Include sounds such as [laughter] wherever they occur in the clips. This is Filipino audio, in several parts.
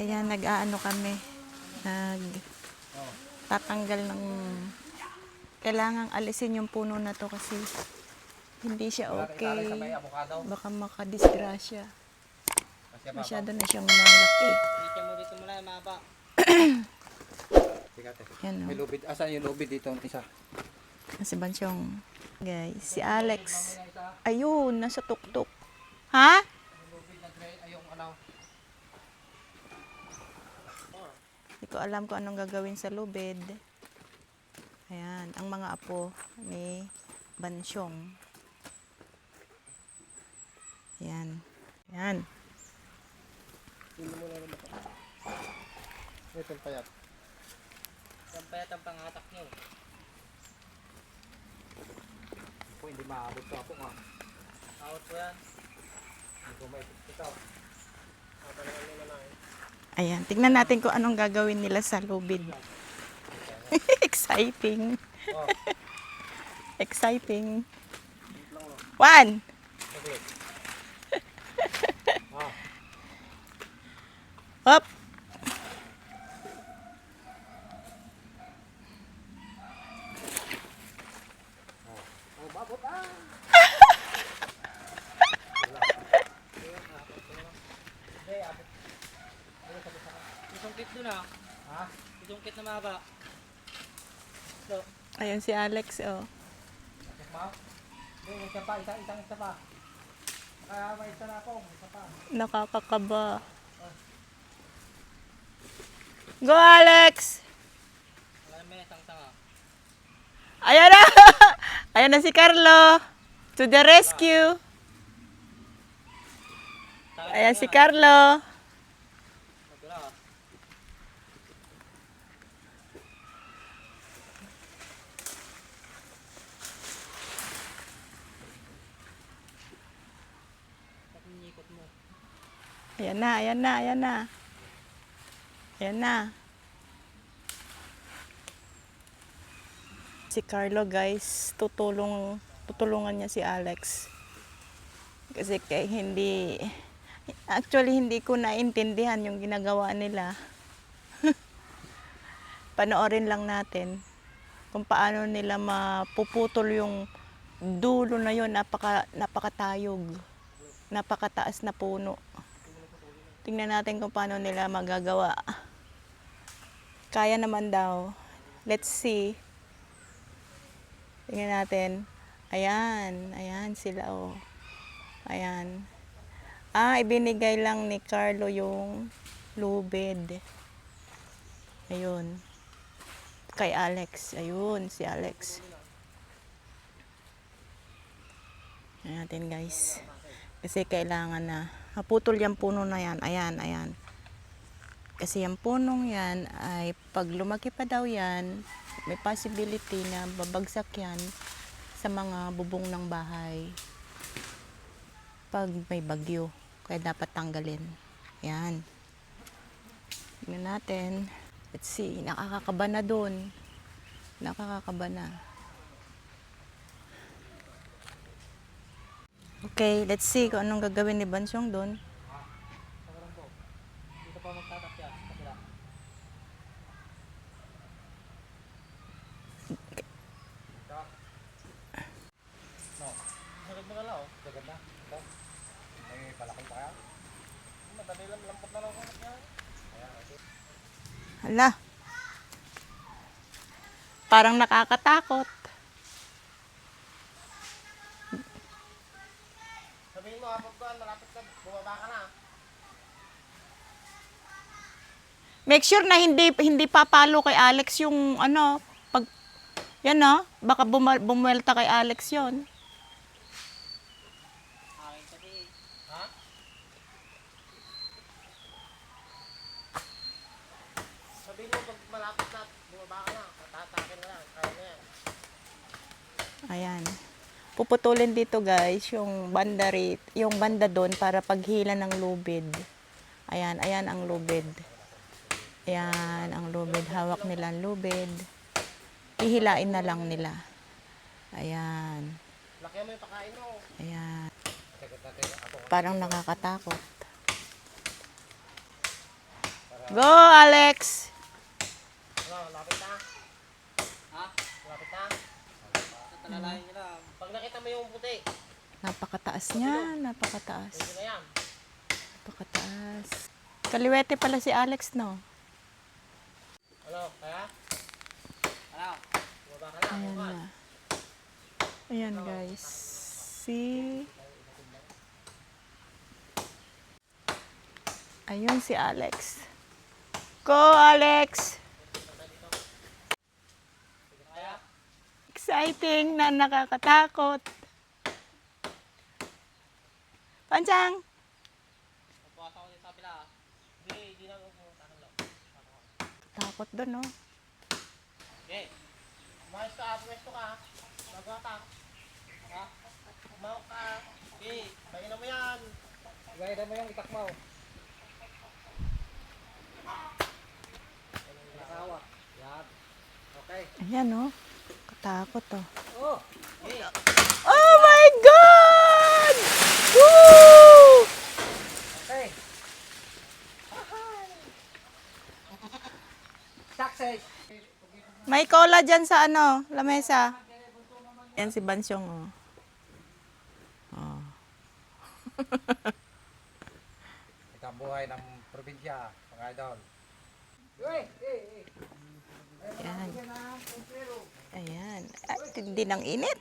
Ayan, nag-aano kami. Nag tatanggal ng kailangang alisin yung puno na to kasi hindi siya okay. Baka makadisgrasya. Kasi Masyado na siyang malaki. Dito mo dito muna, maba. [clears throat] Sige ate. Yan May o. lubid. Asan yung lubid dito? Isa. Si Bansyong. Guys, si Alex. Ayun, nasa tuktok. Ha? Lubid na gray. Ay, yung ano. Hindi ko alam kung anong gagawin sa lubid. Ayan, ang mga apo ni Bansyong. Ayan. Ayan. Ito yung payat. Sampayat ang pangatak nyo. Ako hindi maabot ko ako nga. Out ko yan. Hindi ko may ito. Ayan, tignan natin kung anong gagawin nila sa lubid. [laughs] Exciting. [laughs] Exciting. One. [laughs] Up. Oh, babot ah. Isungkit dun ah. Ha? Isungkit na maba. So, Ayan si Alex, oh. Isa pa. Isa, isang isa pa. Kaya may isa na ako. Isa pa. Nakakakaba. Go, Alex! wala may isang. Ayan na! [laughs] Ayan na si Carlo. To the rescue. Ayan si Carlo. Magula ah. Bakit inikot mo? Ayan na, ayan na, ayan na. Ayan na. Si Carlo guys, tutulong tutulungan niya si Alex. Kasi kay hindi actually hindi ko naintindihan yung ginagawa nila. [laughs] Panoorin lang natin kung paano nila mapuputol yung dulo na yon napaka napakatayog. Napakataas na puno. Tingnan natin kung paano nila magagawa. Kaya naman daw. Let's see. Tingnan natin. Ayan. Ayan sila oh. Ayan. Ah, ibinigay lang ni Carlo yung lubid. Ayun. Kay Alex. Ayun, si Alex. Ayan natin guys. Kasi kailangan na maputol yung puno na yan. Ayan, ayan. Kasi yung punong yan ay pag lumaki pa daw yan, may possibility na babagsak yan sa mga bubong ng bahay pag may bagyo. Kaya dapat tanggalin. Yan. Tingnan natin. Let's see. Nakakakaba na doon. Nakakakaba na. Okay, let's see kung anong gagawin ni Bansyong doon. Dito pa magtatak yan. Kapila. No. Sarag mo galaw. Sagad na. Ito. May palaki pa kaya? Madali lang, lampot na lang ako. Hala. Parang nakakatakot. Sabihin mo, kapag kuhan, malapit ka, bumaba ka na. Make sure na hindi hindi papalo kay Alex yung ano, pag yan na, baka bumal, kay Alex yon. Ayan. Puputulin dito guys yung banda rate, yung banda doon para paghila ng lubid. Ayan, ayan ang lubid. Ayan ang lubid. Hawak nila ang lubid. Ihilain na lang nila. Ayan. Laki mo yung pakain mo. Ayan. Parang nakakatakot. Go, Alex! Ano, lapit na? Ha? Lapit na? Tatalalayin nyo lang. Pag nakita mo yung puti, Napakataas niya, napakataas. Napakataas. Kaliwete pala si Alex, no? Kaya? Ano? Bumaba ka Ayan na. Ayan, guys. See? Ayun si Alex. Go, Alex! Exciting na nakakatakot. Pansang! Pupuasa ko din sa kabila. ah. Hindi, hindi na ako pumunta ng loob. Takot doon, no? Okay. Umayos ka, pwesto ka. Magwata. Ha? Umawak ka. Okay, bayan mo yan. Gaya mo yung itakmaw. Asawa. Yan. Okay. Ayan, no? Katakot, oh. Oh! Okay. Oh my God! Woo! Okay. Success! May cola dyan sa ano, lamesa. Yan si Bansyong, oh. Oh. [laughs] Ito ang buhay ng probinsya, mga idol. Ayan. Ayan. At hindi ng init.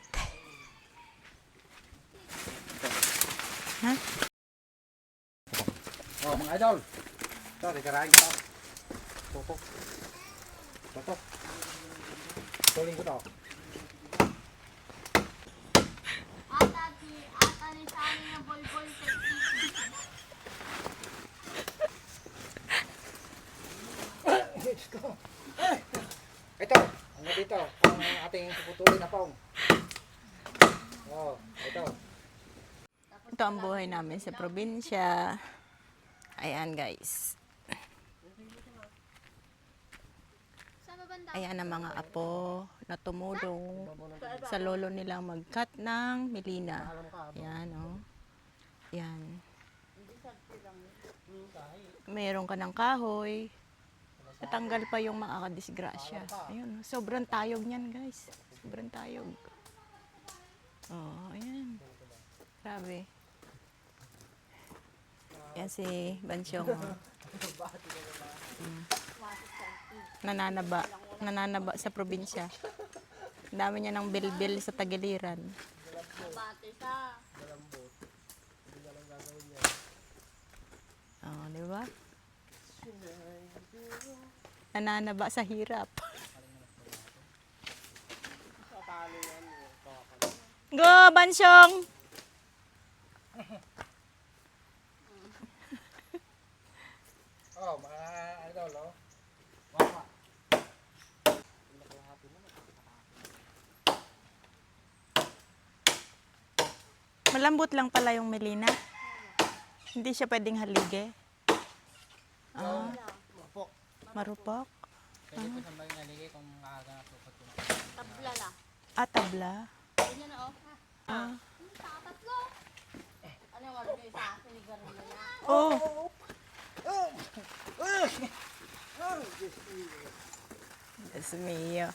Ha? Oh, mga idol. Ito, titirahin ko to. Tutok. Tutok. Tuling to. Eh! Ito, ano dito? Ang ating puputulin na pong. Oh, ito. Ito ang buhay namin sa probinsya. Ayan, guys. Sa babanda. Ayan ang mga apo na tumulong sa lolo nilang mag-cut ng melina. Ayan, oh. Ayan. Meron ka ng kahoy. Natanggal pa yung mga kadisgrasya. Ayun, oh. sobrang tayog niyan, guys. Sobrang tayog. Oh, ayan. Grabe. Yan si Bansyong. oh. Mm. Nananaba. Nananaba sa probinsya. Ang dami niya ng bilbil sa tagiliran. Oh, di ba? Nananaba sa hirap. Go, Bansyong! Oh, idol, oh. Wapa. Malambot lang pala yung melina. Hindi siya pwedeng halige. Ah, marupok. Tabla la. Ah, tabla. Ganyan na oh. Ah. Tatatlo. Ano yung wala kayo sa akin Garilla na? Oh! Dios mío.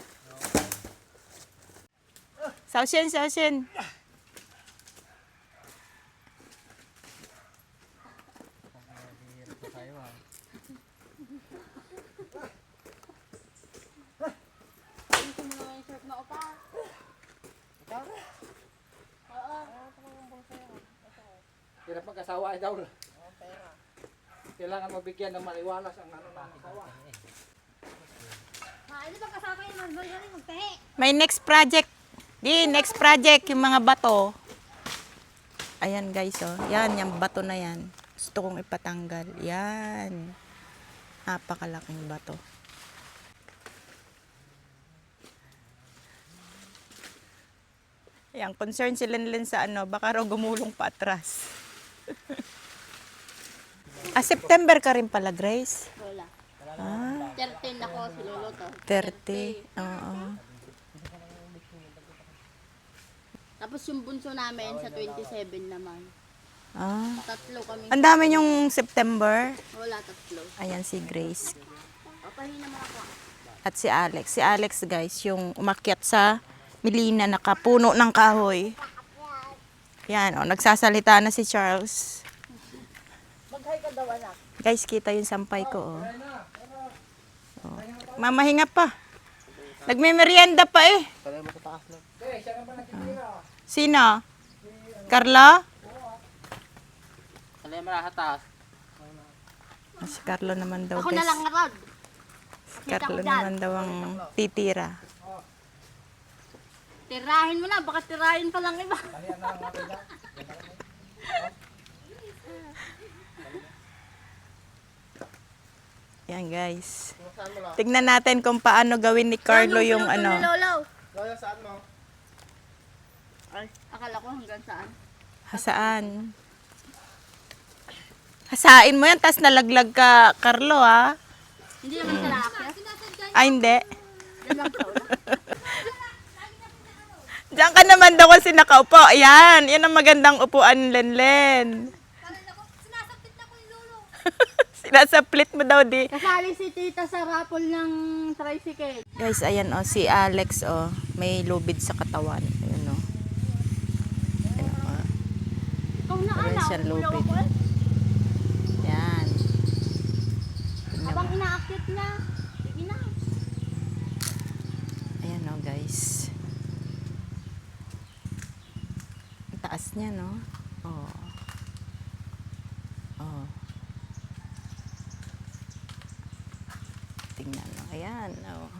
Sausin, sausin. Ayusin mo naman yung shirt na opa. Oo. Hirap mag-asawa, idol. Kailangan mabigyan ng maliwalas ang ano ng asawa. Ha, ano ba kasama yung magbal ka rin magtahi? May next project. Di, next project, yung mga bato. Ayan guys, oh. Yan, yung bato na yan. Gusto kong ipatanggal. Yan. Napakalaking bato. Yan, concern si Lenlen sa ano, baka raw gumulong pa atras. Ah, September ka rin pala, Grace? Wala. Ah, 13 ako si Lolo to. 30. Oo. Tapos yung bunso namin sa 27 naman. Ah. Tatlo kami. Ang dami yung September. Wala tatlo. Ayan si Grace. Papahin naman ako. At si Alex. Si Alex guys, yung umakyat sa Milina, nakapuno ng kahoy. Yan, oh, nagsasalita na si Charles. Mag-hi ka daw anak. Guys, kita yung sampay ko, oh. oh. Mamahinga pa. Nagme-merienda pa eh. Nagtitira. Sino? Carla? Mo sa taas. Ah, Si Carlo naman daw, Ako guys. na lang Rod. Si Carlo naman daw ang titira. Tirahin mo na, baka tirahin pa lang iba. [laughs] Yan, guys. Tignan natin kung paano gawin ni Carlo yung ano. Lolo. Lola, saan mo? Ay, akala ko hanggang saan. Hasaan? Hasain mo yan, tas nalaglag ka, Carlo, ha? Hindi naman sa. Ay, hindi. Yan lang sa ulo. [laughs] Diyan ka naman daw kasi nakaupo. Ayan, yan ang magandang upuan, Lenlen. [laughs] Sinasaplit mo daw di. Kasali si tita sa rapol ng tricycle. Guys, ayan o, si Alex o, may lubid sa katawan. Ayan o. Ayan o. Ikaw na anak. siyang ako eh. Yan. Habang inaakit niya. Sige na. Ayan o, guys. Ang taas niya, no? Oh. Oh. Tingnan mo. Ayan, oh.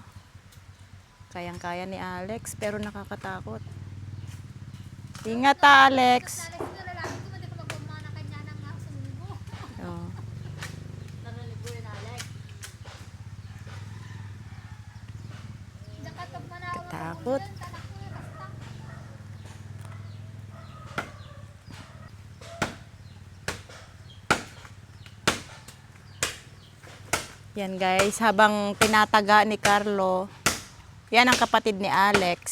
Kayang-kaya ni Alex, pero nakakatakot. Ingat, Alex. Oh. Takot. Yan guys, habang tinataga ni Carlo, yan ang kapatid ni Alex.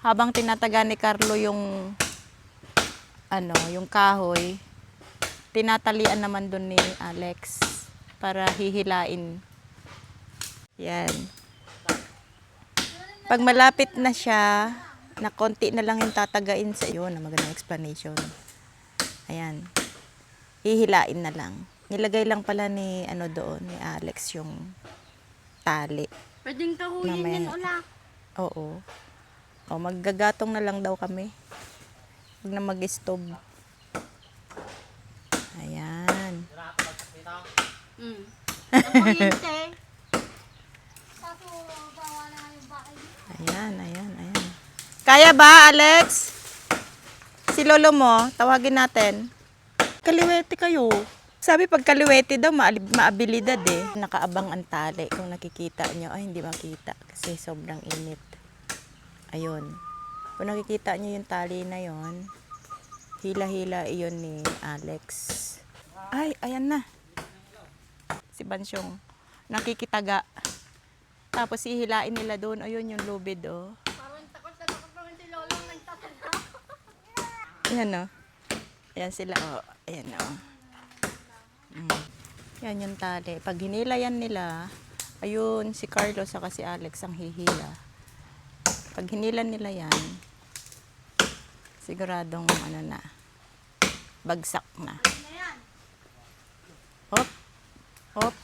Habang tinataga ni Carlo yung ano, yung kahoy, tinatalian naman dun ni Alex para hihilain. Yan. Pag malapit na siya, na konti na lang yung tatagain sa iyo, na magandang explanation. Ayan. Hihilain na lang. Nilagay lang pala ni ano doon ni Alex yung tali. Pwedeng kahuyin Mamaya. yan, ula. Oo. O maggagatong na lang daw kami. Huwag na mag-stove. Ayan. Mm. Ayan, ayan, ayan. Kaya ba, Alex? Si lolo mo, tawagin natin. Kaliwete kayo. Sabi pag kaliwete daw, maalib- maabilidad eh. Nakaabang ang tali. Kung nakikita nyo, ay hindi makita kasi sobrang init. Ayun. Kung nakikita nyo yung tali na yon, hila-hila iyon ni Alex. Ay, ayan na. Si Bansyong. Nakikitaga. Tapos hihilain nila doon. Ayun yung lubid, oh. Parang takot na takot naman si Lolong nagtatanda. Ayan, oh. Ayan sila, oh. Ayan, oh. Mm. Yan yung tali. Pag hinila yan nila, ayun, si Carlos saka si Alex ang hihila. Pag hinila nila yan, siguradong ano na, bagsak na. Hop, hop,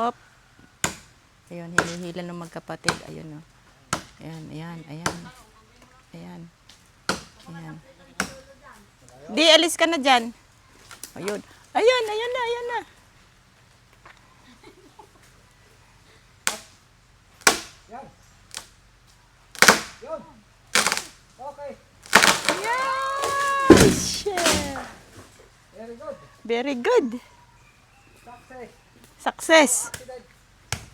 hop. Ayun, hinihila ng magkapatid. Ayun, oh. Ayan, ayan, ayan. Ayan. Ayan. Di, alis ka na dyan. Ayun. Ayan, ayan na, ayan na. Yan. Yun. Okay. Shit. Very good. Very good. Success. Success. Accident.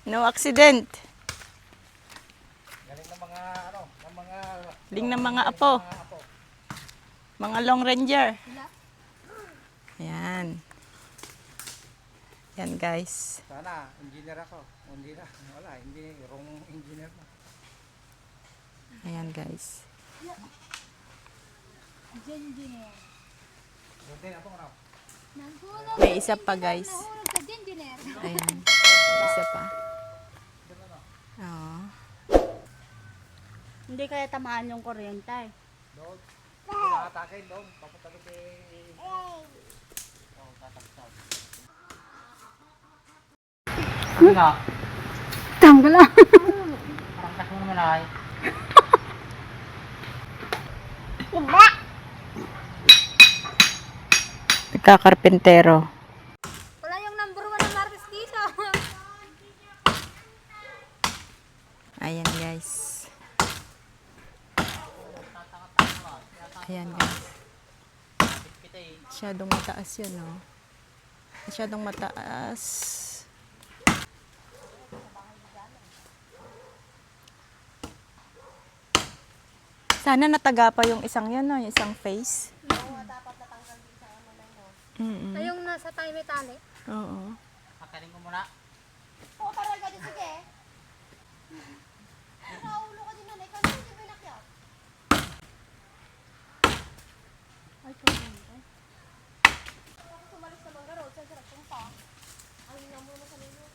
No accident. Galing ng mga ano, ng mga Ling ng mga apo. mga apo. Mga long ranger. Ayan. Yan guys. Sana, engineer ako. Hindi na. Wala, hindi. Wrong engineer na. Ayan guys. Doon din, apong ano. Nahulog May isa pa guys. engineer. Ayan. May isa pa. Oo. Hindi kaya tamaan yung kuryente. Doon. Pinakatakin doon. Papunta kay... Ano na? Tanggal lang. Parang kas mo naman ay. Nagkakarpentero. Wala yung number one na Martes dito. Ayan guys. Ayan guys. Masyadong mataas yun, no? Masyadong mataas. Sana nataga pa yung isang yan, no? Yung isang face. Mm Ay, yung nasa tayo may tali. Oo. Pakaling ko muna. Oo, ka din. Sige. [laughs] Nakaulo ka din na. Ikaw na hindi mo inakyat. Ay, kumanda. Tapos umalis sa mga road. Saan sarap tumpa? Ang ina mo naman sa lilo.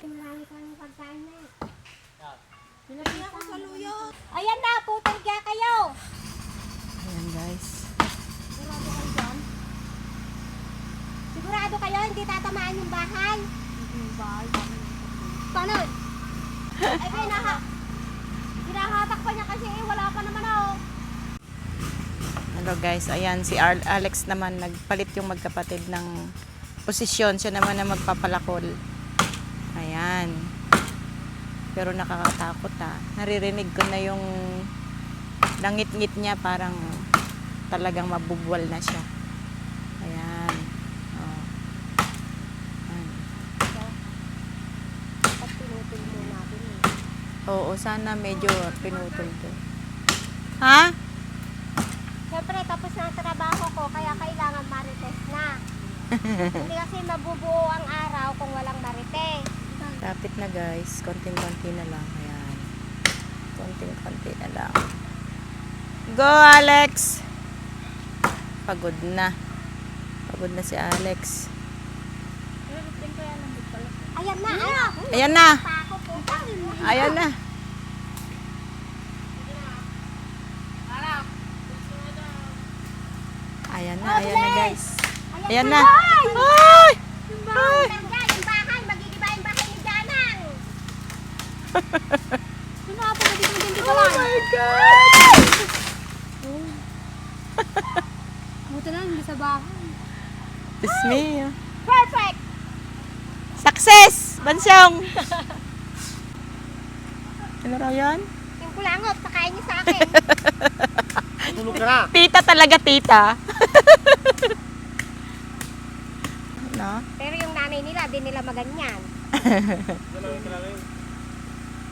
Marami ka ng pagkain na eh. Sa luyo. Ayan na, putang tatamaan yung bahay? Yung bahay, Paano? Ay, pinaha. Hinahatak pa niya kasi eh, wala pa naman ako. Hello guys, ayan si Ar- Alex naman nagpalit yung magkapatid ng posisyon. Siya naman na magpapalakol. Ayan. Pero nakakatakot ha. Naririnig ko na yung langit-ngit niya parang talagang mabubwal na siya. Ayan. Oh. Ayan. Dapat pinutol mo natin eh. Oo, sana medyo pinutol to. Ha? Siyempre, tapos na ang trabaho ko, kaya kailangan marites na. [laughs] hindi kasi mabubuo ang araw kung walang marites. Lapit na guys. Konting-konti na lang. Ayan. Konting-konti na lang. Go, Alex! Pagod na. Pagod na si Alex. Ayan na? Ayan. Ayan na! Ayan na, ayan na guys. Ayan na. Ay! Ko lang? [laughs] my God! Buti na, hindi sa bahay. It's me. Perfect! Success! Bansyong! [laughs] ano raw yan? Yung kulangot, pakain niyo sa akin. [laughs] Tulog ka na. Tita talaga, tita. No? Pero yung nanay nila, di nila maganyan. [laughs]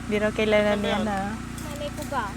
Di raw kailangan niya na. Nanay ko ba?